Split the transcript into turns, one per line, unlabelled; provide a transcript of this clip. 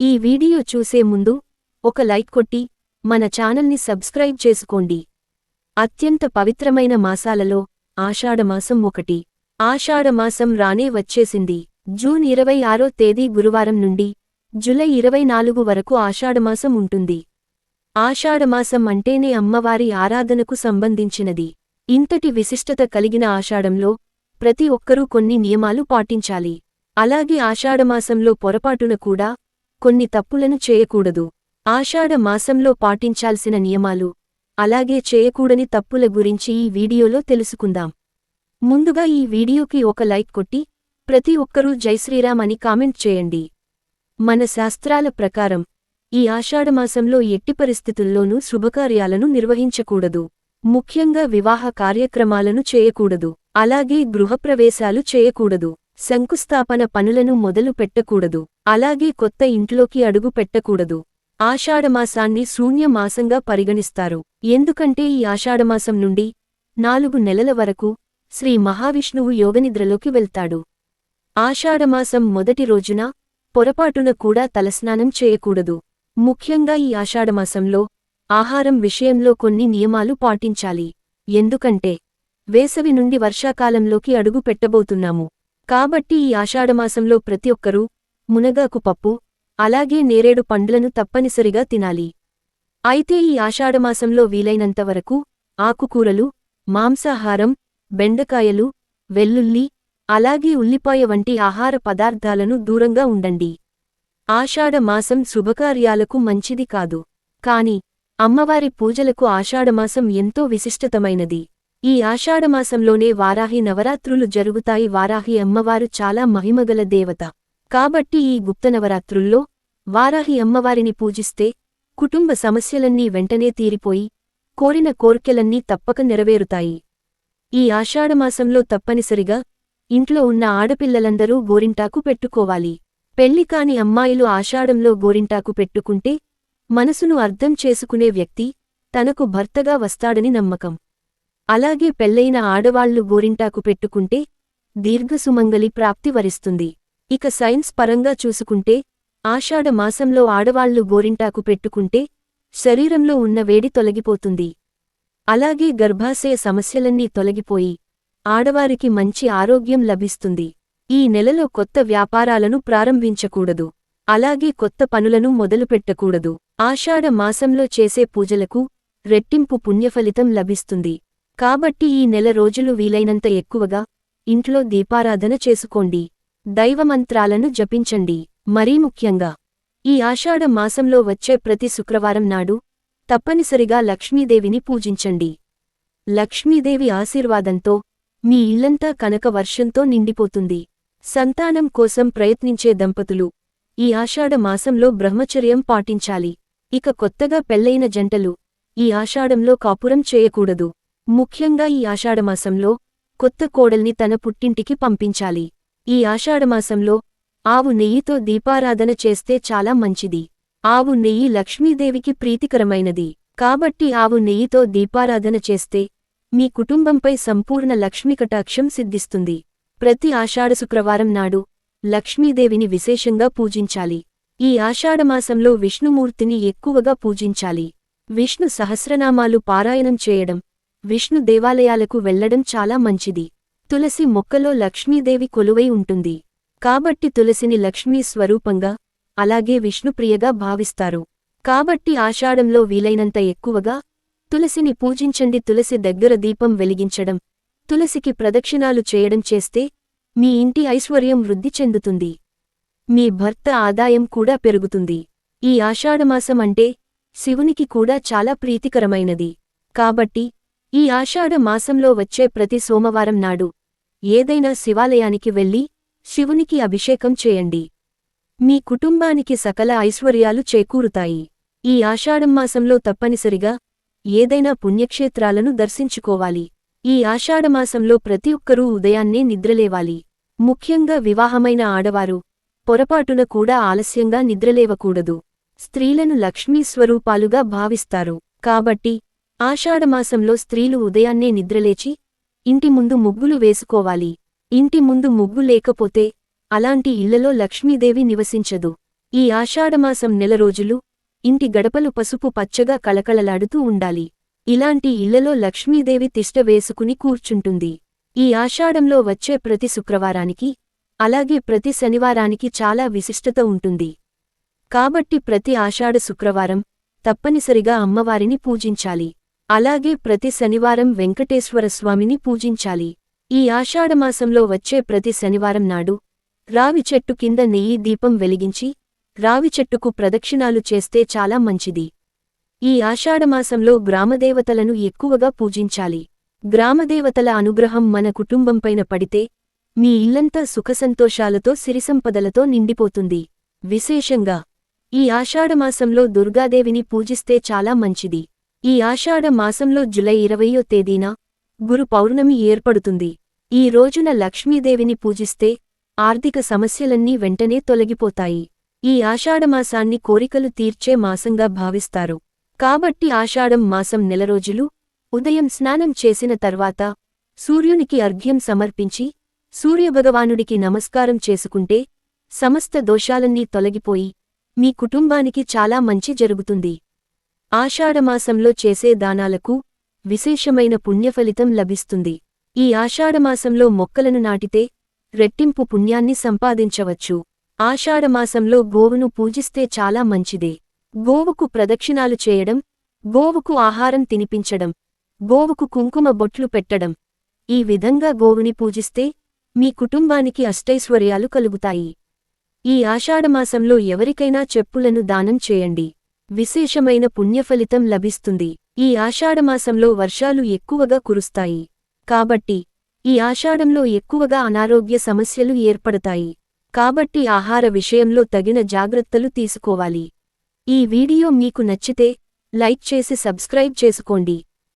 ఈ వీడియో చూసే ముందు ఒక లైక్ కొట్టి మన ఛానల్ని సబ్స్క్రైబ్ చేసుకోండి. అత్యంత పవిత్రమైన మాసాలలో ఆషాఢమాసం ఒకటి. ఆషాఢమాసం రానే వచ్చేసింది. జూన్ ఇరవై ఆరో తేదీ గురువారం నుండి జులై ఇరవై నాలుగు వరకు ఆషాఢమాసం ఉంటుంది. ఆషాఢమాసం అంటేనే అమ్మవారి ఆరాధనకు సంబంధించినది. ఇంతటి విశిష్టత కలిగిన ఆషాఢంలో ప్రతి ఒక్కరూ కొన్ని నియమాలు పాటించాలి. అలాగే ఆషాఢమాసంలో పొరపాటున కూడా కొన్ని తప్పులను చేయకూడదు. ఆషాఢ మాసంలో పాటించాల్సిన నియమాలు. అలాగే చేయకూడని తప్పుల గురించి ఈ వీడియోలో తెలుసుకుందాం. ముందుగా ఈ వీడియోకి ఒక లైక్ కొట్టి ప్రతి ఒక్కరూ జైశ్రీరామ్ అని కామెంట్ చేయండి. మన శాస్త్రాల ప్రకారం ఈ ఆషాఢమాసంలో ఎట్టి పరిస్థితుల్లోనూ శుభకార్యాలను నిర్వహించకూడదు. ముఖ్యంగా వివాహ కార్యక్రమాలను చేయకూడదు. అలాగే గృహప్రవేశాలు చేయకూడదు. శంకుస్థాపన పనులను మొదలు పెట్టకూడదు అలాగే కొత్త ఇంట్లోకి అడుగు పెట్టకూడదు. ఆషాఢమాసాన్ని శూన్యమాసంగా పరిగణిస్తారు. ఎందుకంటే ఈ ఆషాఢమాసం నుండి నాలుగు నెలల వరకు శ్రీ మహావిష్ణువు యోగనిద్రలోకి వెళ్తాడు. ఆషాఢమాసం మొదటి రోజున పొరపాటున కూడా తలస్నానం చేయకూడదు. ముఖ్యంగా ఈ ఆషాఢమాసంలో ఆహారం విషయంలో కొన్ని నియమాలు పాటించాలి. ఎందుకంటే వేసవి నుండి వర్షాకాలంలోకి అడుగు పెట్టబోతున్నాము. కాబట్టి ఈ ఆషాఢమాసంలో ప్రతి ఒక్కరూ మునగాకు పప్పు అలాగే నేరేడు పండ్లను తప్పనిసరిగా తినాలి. అయితే ఈ ఆషాఢమాసంలో వీలైనంతవరకు ఆకుకూరలు మాంసాహారం బెండకాయలు వెల్లుల్లి అలాగే ఉల్లిపాయ వంటి ఆహార పదార్థాలను దూరంగా ఉండండి. ఆషాఢమాసం శుభకార్యాలకు మంచిది కాదు. కాని అమ్మవారి పూజలకు ఆషాఢమాసం ఎంతో విశిష్టతమైనది. ఈ ఆషాఢమాసంలోనే వారాహి నవరాత్రులు జరుగుతాయి. వారాహి అమ్మవారు చాలా మహిమగల దేవత. కాబట్టి ఈ గుప్త నవరాత్రుల్లో వారాహి అమ్మవారిని పూజిస్తే కుటుంబ సమస్యలన్నీ వెంటనే తీరిపోయి కోరిన కోర్కెలన్నీ తప్పక నెరవేరుతాయి. ఈ ఆషాఢమాసంలో తప్పనిసరిగా ఇంట్లో ఉన్న ఆడపిల్లలందరూ గోరింటాకు పెట్టుకోవాలి. పెళ్ళి కాని అమ్మాయిలు ఆషాఢంలో గోరింటాకు పెట్టుకుంటే మనసును అర్థం చేసుకునే వ్యక్తి తనకు భర్తగా వస్తాడని నమ్మకం. అలాగే పెళ్ళైన ఆడవాళ్ళు గోరింటాకు పెట్టుకుంటే దీర్ఘసుమంగలి ప్రాప్తి వరిస్తుంది. ఇక సైన్స్ పరంగా చూసుకుంటే ఆషాఢ మాసంలో ఆడవాళ్ళు గోరింటాకు పెట్టుకుంటే శరీరంలో ఉన్న వేడి తొలగిపోతుంది. అలాగే గర్భాశయ సమస్యలన్నీ తొలగిపోయి ఆడవారికి మంచి ఆరోగ్యం లభిస్తుంది. ఈ నెలలో కొత్త వ్యాపారాలను ప్రారంభించకూడదు. అలాగే కొత్త పనులను మొదలుపెట్టకూడదు. ఆషాఢ మాసంలో చేసే పూజలకు రెట్టింపు పుణ్యఫలితం లభిస్తుంది. కాబట్టి ఈ నెల రోజులు వీలైనంత ఎక్కువగా ఇంట్లో దీపారాధన చేసుకోండి. దైవమంత్రాలను జపించండి. మరీ ముఖ్యంగా ఈ ఆషాఢ మాసంలో వచ్చే ప్రతి శుక్రవారం నాడు తప్పనిసరిగా లక్ష్మీదేవిని పూజించండి. లక్ష్మీదేవి ఆశీర్వాదంతో మీ ఇల్లంతా కనక వర్షంతో నిండిపోతుంది. సంతానం కోసం ప్రయత్నించే దంపతులు ఈ ఆషాఢ మాసంలో బ్రహ్మచర్యం పాటించాలి. ఇక కొత్తగా పెళ్ళైన జంటలు ఈ ఆషాఢంలో కాపురం చేయకూడదు. ముఖ్యంగా ఈ ఆషాఢమాసంలో కొత్త కోడల్ని తన పుట్టింటికి పంపించాలి. ఈ ఆషాఢమాసంలో ఆవు నెయ్యితో దీపారాధన చేస్తే చాలా మంచిది. ఆవు నెయ్యి లక్ష్మీదేవికి ప్రీతికరమైనది. కాబట్టి ఆవు నెయ్యితో దీపారాధన చేస్తే మీ కుటుంబంపై సంపూర్ణ లక్ష్మీకటాక్షం సిద్ధిస్తుంది. ప్రతి ఆషాఢ శుక్రవారం నాడు లక్ష్మీదేవిని విశేషంగా పూజించాలి. ఈ ఆషాఢమాసంలో విష్ణుమూర్తిని ఎక్కువగా పూజించాలి. విష్ణు సహస్రనామాలు పారాయణం చేయడం విష్ణు దేవాలయాలకు వెళ్ళడం చాలా మంచిది. తులసి మొక్కలో లక్ష్మీదేవి కొలువై ఉంటుంది. కాబట్టి తులసిని లక్ష్మీ స్వరూపంగా అలాగే విష్ణుప్రియగా భావిస్తారు. కాబట్టి ఆషాఢంలో వీలైనంత ఎక్కువగా తులసిని పూజించండి. తులసి దగ్గర దీపం వెలిగించడం తులసికి ప్రదక్షిణాలు చేయడం చేస్తే మీ ఇంటి ఐశ్వర్యం వృద్ధి చెందుతుంది. మీ భర్త ఆదాయం కూడా పెరుగుతుంది. ఈ ఆషాఢమాసం అంటే శివునికి కూడా చాలా ప్రీతికరమైనది. కాబట్టి ఈ ఆషాఢ మాసంలో వచ్చే ప్రతి సోమవారం నాడు ఏదైనా శివాలయానికి వెళ్ళి శివునికి అభిషేకం చేయండి. మీ కుటుంబానికి సకల ఐశ్వర్యాలు చేకూరుతాయి. ఈ ఆషాఢమాసంలో తప్పనిసరిగా ఏదైనా పుణ్యక్షేత్రాలను దర్శించుకోవాలి. ఈ ఆషాఢమాసంలో ప్రతి ఒక్కరూ ఉదయాన్నే నిద్రలేవాలి. ముఖ్యంగా వివాహమైన ఆడవారు పొరపాటున కూడా ఆలస్యంగా నిద్రలేవకూడదు. స్త్రీలను లక్ష్మీ స్వరూపాలుగా భావిస్తారు. కాబట్టి ఆషాఢమాసంలో స్త్రీలు ఉదయాన్నే నిద్రలేచి ఇంటి ముందు ముగ్గులు వేసుకోవాలి. ఇంటి ముందు ముగ్గు లేకపోతే అలాంటి ఇళ్ళలో లక్ష్మీదేవి నివసించదు. ఈ ఆషాఢమాసం నెల రోజులు ఇంటి గడపలు పసుపు పచ్చగా కళకళలాడుతూ ఉండాలి. ఇలాంటి ఇళ్ళలో లక్ష్మీదేవి తిష్ట వేసుకుని కూర్చుంటుంది. ఈ ఆషాఢంలో వచ్చే ప్రతి శుక్రవారానికి అలాగే ప్రతి శనివారానికి చాలా విశిష్టత ఉంటుంది. కాబట్టి ప్రతి ఆషాఢ శుక్రవారం తప్పనిసరిగా అమ్మవారిని పూజించాలి. అలాగే ప్రతి శనివారం వెంకటేశ్వర స్వామిని పూజించాలి. ఈ ఆషాఢమాసంలో వచ్చే ప్రతి శనివారం నాడు రావి చెట్టు కింద నెయ్యి దీపం వెలిగించి రావి చెట్టుకు ప్రదక్షిణాలు చేస్తే చాలా మంచిది. ఈ ఆషాఢమాసంలో గ్రామదేవతలను ఎక్కువగా పూజించాలి. గ్రామదేవతల అనుగ్రహం మన కుటుంబంపైన పడితే మీ ఇల్లంతా సుఖసంతోషాలతో సిరిసంపదలతో నిండిపోతుంది. విశేషంగా ఈ ఆషాఢమాసంలో దుర్గాదేవిని పూజిస్తే చాలా మంచిది. ఈ ఆషాఢ మాసంలో జులై ఇరవయో తేదీన గురు పౌర్ణమి ఏర్పడుతుంది. ఈ రోజున లక్ష్మీదేవిని పూజిస్తే ఆర్థిక సమస్యలన్నీ వెంటనే తొలగిపోతాయి. ఈ ఆషాఢమాసాన్ని కోరికలు తీర్చే మాసంగా భావిస్తారు. కాబట్టి ఆషాఢం మాసం నెల రోజులు ఉదయం స్నానం చేసిన తర్వాత సూర్యునికి అర్ఘ్యం సమర్పించి సూర్యభగవానుడికి నమస్కారం చేసుకుంటే సమస్త దోషాలన్నీ తొలగిపోయి మీ కుటుంబానికి చాలా మంచి జరుగుతుంది. ఆషాఢమాసంలో చేసే దానాలకు విశేషమైన పుణ్యఫలితం లభిస్తుంది. ఈ ఆషాఢమాసంలో మొక్కలను నాటితే రెట్టింపు పుణ్యాన్ని సంపాదించవచ్చు. ఆషాఢమాసంలో గోవును పూజిస్తే చాలా మంచిదే. గోవుకు ప్రదక్షిణాలు చేయడం గోవుకు ఆహారం తినిపించడం గోవుకు కుంకుమ బొట్లు పెట్టడం ఈ విధంగా గోవుని పూజిస్తే మీ కుటుంబానికి అష్టైశ్వర్యాలు కలుగుతాయి. ఈ ఆషాఢమాసంలో ఎవరికైనా చెప్పులను దానం చేయండి. విశేషమైన పుణ్యఫలితం లభిస్తుంది. ఈ ఆషాఢమాసంలో వర్షాలు ఎక్కువగా కురుస్తాయి. కాబట్టి ఈ ఆషాఢంలో ఎక్కువగా అనారోగ్య సమస్యలు ఏర్పడతాయి. కాబట్టి ఆహార విషయంలో తగిన జాగ్రత్తలు తీసుకోవాలి. ఈ వీడియో మీకు నచ్చితే లైక్ చేసి సబ్స్క్రైబ్ చేసుకోండి.